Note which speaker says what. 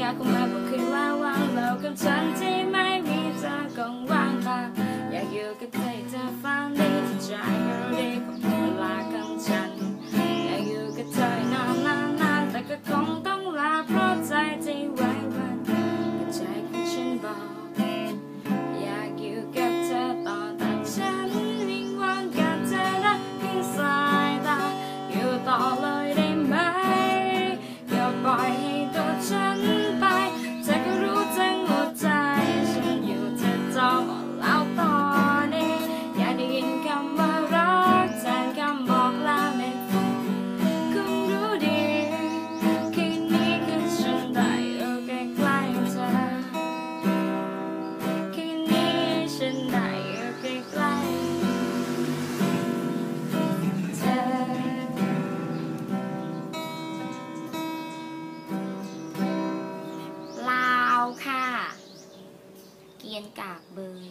Speaker 1: กาคงมาบอกคืนว่าว่างเรากับฉันที่ไม่มีเธอคงว่างเปล่าอยากอยู่กับเธอเธอฟังดีที่ใจเราดีของเวลากับฉัน อยากอยู่กับเธอนานนานแต่ก็คงต้องลาเพราะใจที่ไว้วันกับใจของฉันบอกอยากอยู่กับเธอต่อแต่ฉันวิ่งวนกับเธอและเพียงสายตาอยู่ต่อเลย เกียนกากเบย